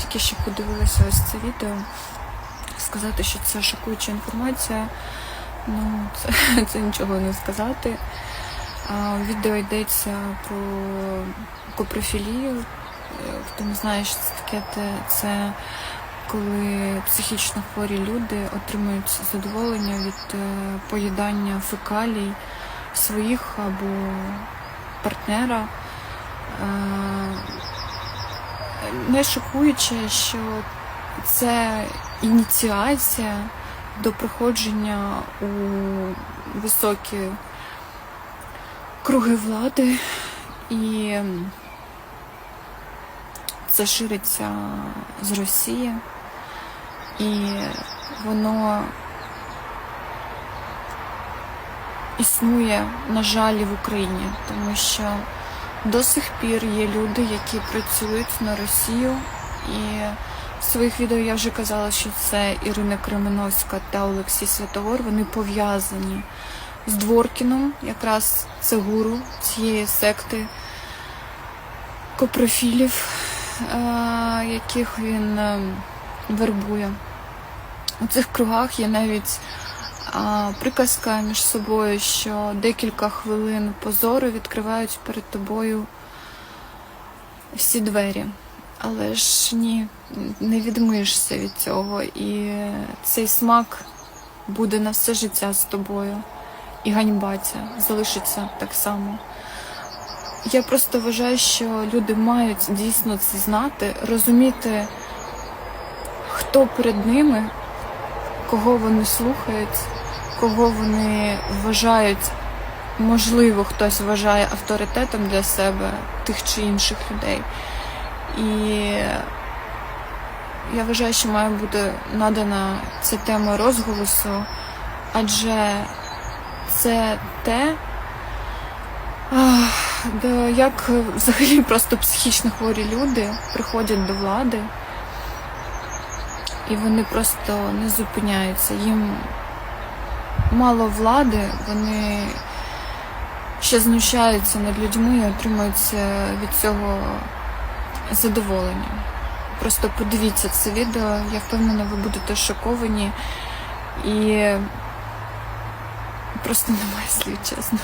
тільки що подивилася ось це відео. Сказати, що це шокуюча інформація, ну це, це нічого не сказати. Відео йдеться про копрофілію. Е, Хто не знає, що це таке, це коли психічно хворі люди отримують задоволення від е, поїдання фекалій своїх або партнера. Не шокуюче, що це ініціація до проходження у високі круги влади, і це шириться з Росії, і воно існує, на жаль, в Україні, тому що до сих пір є люди, які працюють на Росію, і в своїх відео я вже казала, що це Ірина Кременовська та Олексій Святогор. Вони пов'язані з Дворкіном, якраз це гуру цієї секти копрофілів, е, яких він е, вербує. У цих кругах є навіть приказка між собою, що декілька хвилин позору відкривають перед тобою всі двері. Але ж ні, не відмиєшся від цього. І цей смак буде на все життя з тобою. І ганьба ця залишиться так само. Я просто вважаю, що люди мають дійсно це знати, розуміти, хто перед ними, кого вони слухають, кого вони вважають, можливо, хтось вважає авторитетом для себе тих чи інших людей. І я вважаю, що має бути надана ця тема розголосу, адже це те, як взагалі просто психічно хворі люди приходять до влади, і вони просто не зупиняються. Їм мало влади, вони ще знущаються над людьми і отримують е, від цього задоволення. Просто подивіться це відео, я впевнена, ви будете шоковані і просто немає слів, чесно.